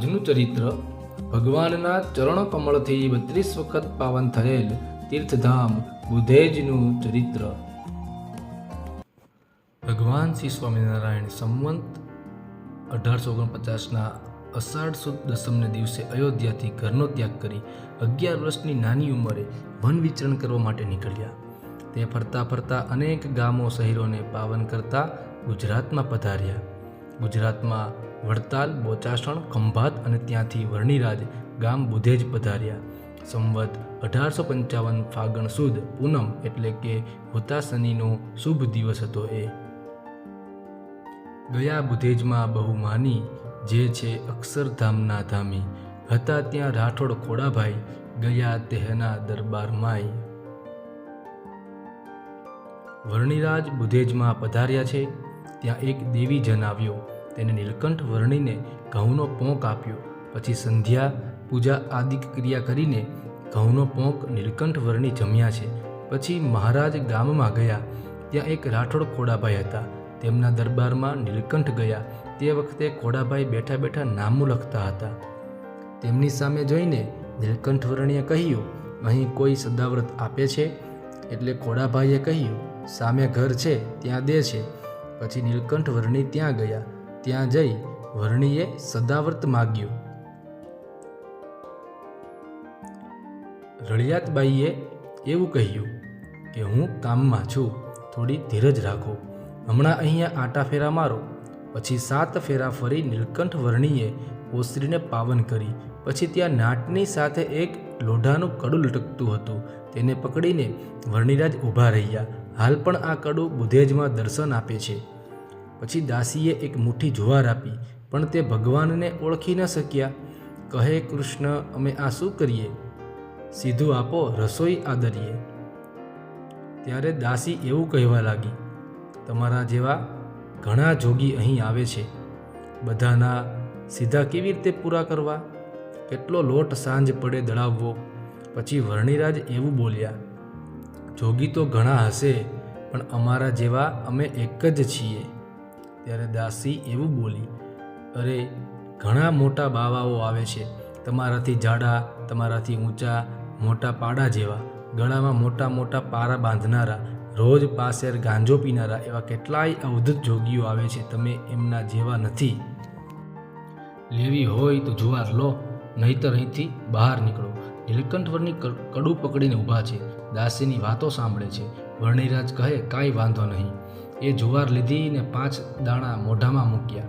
આજનું ચરિત્ર ભગવાનના ચરણ કમળથી બત્રીસ વખત પાવન થયેલ તીર્થધામ બુધેજનું ચરિત્ર. ભગવાન શ્રી સ્વામિનારાયણ સંવંત અઢારસો ઓગણપચાસના અષાઢ સુદ દસમને દિવસે અયોધ્યાથી ઘરનો ત્યાગ કરી અગિયાર વર્ષની નાની ઉંમરે વન વિચરણ કરવા માટે નીકળ્યા. તે ફરતા ફરતા અનેક ગામો, શહેરોને પાવન કરતા ગુજરાતમાં પધાર્યા. ગુજરાતમાં વડતાલ, બોચાસણ, ખંભાત અને ત્યાંથી વર્ણિરાજ ગામ બુધેજ પધાર્યા. સંવત અઢારસો પંચાવન ફાગણ સુદ પૂનમ એટલે કે હુતાશનીનો શુભ દિવસ હતો એ. ગયા બુધેજમાં બહુ માની, જે છે અક્ષરધામના ધામી. હતા ત્યાં રાઠોડ ખોડાભાઈ, ગયા તેહના દરબારમાંય વર્ણિરાજ બુધેજમાં પધાર્યા છે. ત્યાં એક દેવી જન આવ્યો તેને નીલકંઠ વર્ણીને ઘઉંનો પોંક આપ્યો. પછી સંધ્યા, પૂજા આદિ ક્રિયા કરીને ઘઉંનો પોંક નીલકંઠ વર્ણી જમ્યા છે. પછી મહારાજ ગામમાં ગયા. ત્યાં એક રાઠોડ ખોડાભાઈ હતા. તેમના દરબારમાં નીલકંઠ ગયા. તે વખતે ખોડાભાઈ બેઠા બેઠા નામું લખતા હતા. તેમની સામે જોઈને નીલકંઠ વર્ણીએ કહ્યું, અહીં કોઈ સદાવ્રત આપે છે? એટલે ખોડાભાઈએ કહ્યું, સામે ઘર છે, ત્યાં દે છે. પછી નીલકંઠ વર્ણી ત્યાં ગયા. ત્યાં જઈ વર્ણીએ સદાવ્રત માગ્યું. રળિયાતબાઈએ એવું કહ્યું કે, હું કામમાં છું. થોડી ધીરજ રાખો. હમણાં અહીંયા આટા ફેરા મારો. પછી સાત ફેરા ફરી નીલકંઠ વર્ણીએ ઓસરીને પાવન કરી. પછી ત્યાં નાટની સાથે એક લોઢાનું કડું લટકતું હતું. તેને પકડીને વર્ણિરાજ ઊભા રહ્યા. હાલ પણ આ કડું બુધેજમાં દર્શન આપે છે. પછી દાસીએ એક મુઠ્ઠી જુવાર આપી, પણ તે ભગવાનને ઓળખી ન શક્યા. કહે, કૃષ્ણ, અમે આ શું કરીએ? સીધું આપો, રસોઈ આદરીએ. ત્યારે દાસી એવું કહેવા લાગી, તમારા જેવા ઘણા જોગી અહીં આવે છે. બધાના સીધા કેવી રીતે પૂરા કરવા? કેટલો લોટ સાંજ પડે દળાવવો? પછી વર્ણિરાજ એવું બોલ્યા, જોગી તો ઘણા હશે, પણ અમારા જેવા અમે એક જ છીએ. ત્યારે દાસી એવું બોલી, અરે, ઘણા મોટા બાવાઓ આવે છે. તમારાથી જાડા, તમારાથી ઊંચા, મોટા પાડા જેવા, ગળામાં મોટા મોટા પારા બાંધનારા, રોજ પાસેર ગાંજો પીનારા એવા કેટલાય અવધૂત જોગીઓ આવે છે. તમે એમના જેવા નથી. લેવી હોય તો જુવાર લો, નહીતર અહીંથી બહાર નીકળો. નીલકંઠવરની કડું પકડીને ઊભા છે. દાસીની વાતો સાંભળે છે. વર્ણિરાજ કહે, કાંઈ વાંધો નહીં. એ જુવાર લીધી ને પાંચ દાણા મોઢામાં મૂક્યા.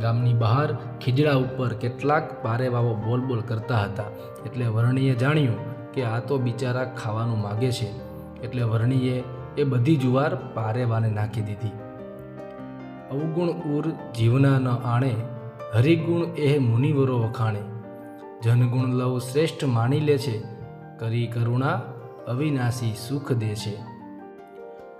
ગામની બહાર ખીજડા ઉપર કેટલાક પારેવાઓ બોલ બોલ કરતા હતા. એટલે વર્ણીએ જાણ્યું કે આ તો બિચારા ખાવાનું માગે છે. એટલે વર્ણીએ એ બધી જુવાર પારેવાને નાખી દીધી. અવગુણ ઉર જીવના ન આણે, હરિગુણ એ મુનિવરો વખાણે. જનગુણ લવ શ્રેષ્ઠ માની લે છે, કરી કરુણા અવિનાશી સુખ દે છે.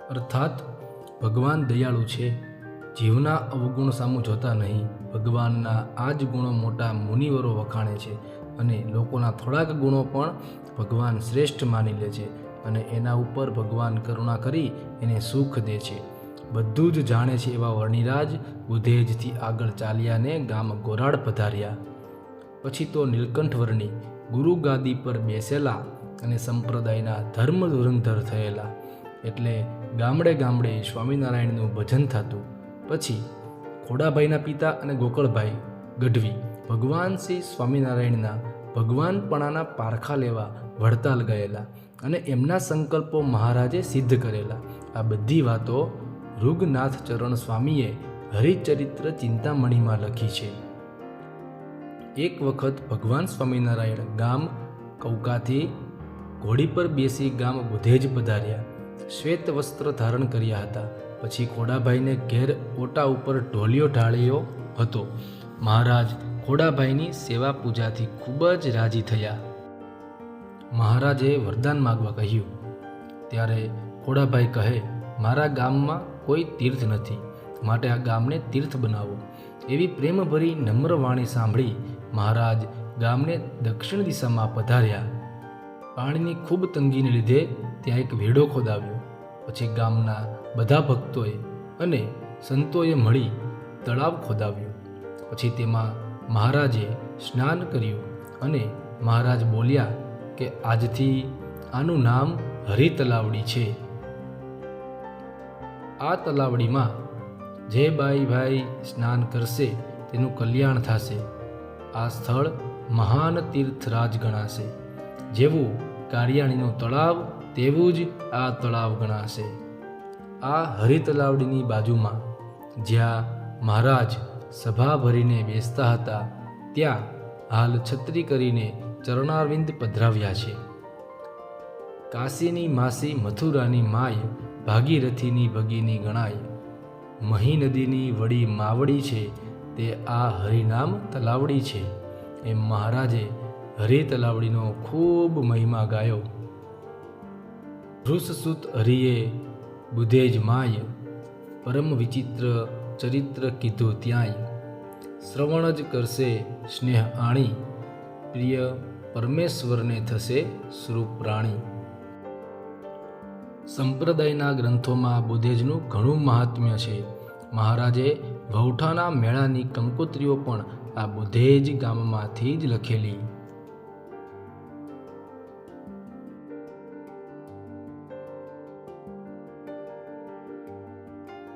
અર્થાત ભગવાન દયાળુ છે. જીવના અવગુણ સામું જોતા નહીં. ભગવાનના આ જ ગુણો મોટા મુનિવરો વખાણે છે અને લોકોના થોડાક ગુણો પણ ભગવાન શ્રેષ્ઠ માની લે છે અને એના ઉપર ભગવાન કરુણા કરી એને સુખ દે છે. બધું જ જાણે છે એવા વર્ણિરાજ બુધેજથી આગળ ચાલ્યાને ગામ ગોરાડ પધાર્યા. પછી તો નીલકંઠ વર્ણી ગુરુ ગાદી પર બેસેલા અને સંપ્રદાયના ધર્મ ધુરંધર થયેલા. એટલે ગામડે ગામડે સ્વામિનારાયણનું ભજન થતું. પછી ખોડાભાઈના પિતા અને ગોકળભાઈ ગઢવી ભગવાન શ્રી સ્વામિનારાયણના ભગવાનપણાના પારખા લેવા વડતાલ ગયેલા અને એમના સંકલ્પો મહારાજે સિદ્ધ કરેલા. આ બધી વાતો ઋગનાથ ચરણ સ્વામીએ હરિચરિત્ર ચિંતામણીમાં લખી છે. એક વખત ભગવાન સ્વામિનારાયણ ગામ કૌકાથી ઘોડી પર બેસી ગામ બુધેજ પધાર્યા. શ્વેત વસ્ત્ર ધારણ કર્યા હતા. પછી ખોડાભાઈને ઘેર ઓટા ઉપર ઢોલિયો ઢાળ્યો હતો. મહારાજ ખોડાભાઈની સેવા પૂજાથી ખૂબ જ રાજી થયા. મહારાજે વરદાન માગવા કહ્યું. ત્યારે ખોડાભાઈ કહે, મારા ગામમાં કોઈ તીર્થ નથી. માટે આ ગામને તીર્થ બનાવો. એવી પ્રેમભરી નમ્ર વાણી સાંભળી મહારાજ ગામને દક્ષિણ દિશામાં પધાર્યા. પાણીની ખૂબ તંગીને લીધે ત્યાં એક વેડો ખોદાવ્યો. પછી ગામના બધા ભક્તોએ અને સંતોએ મળી તળાવ ખોદાવ્યું. પછી તેમાં મહારાજે સ્નાન કર્યું અને મહારાજ બોલ્યા કે આજથી આનું નામ હરિ તલાવડી છે. આ તલાવડીમાં જે બાઈ ભાઈ સ્નાન કરશે તેનું કલ્યાણ થશે. આ સ્થળ મહાન તીર્થરાજ ગણાશે. જેવું કારિયાણીનું તળાવ તેવું જ આ તળાવ ગણાશે. આ હરિ તલાવડીની બાજુમાં જ્યાં મહારાજ સભા ભરીને બેસતા હતા, ત્યાં હાલ છત્રી કરીને ચરણારવિંદ પધરાવ્યા છે. કાશીની માસી મથુરાની માય ભાગીરથીની ભગીની ગણાય, મહી નદીની વડી માવડી છે, તે આ હરિનામ તલાવડી છે. એમ મહારાજે હરિ તલાવડીનો ખૂબ મહિમા ગાયો. વૃષસુત હરિએ બુધેજ માય પરમ વિચિત્ર ચરિત્ર કીધું ત્યાંય. શ્રવણ જ કરશે સ્નેહ આણી, પ્રિય પરમેશ્વરને થશે સ્વરૂપ સંપ્રદાયના ગ્રંથોમાં બુધેજનું ઘણું મહાત્મ્ય છે. મહારાજે વૌઠાના મેળાની કંકોત્રીઓ પણ આ બુધેજ ગામમાંથી જ લખેલી.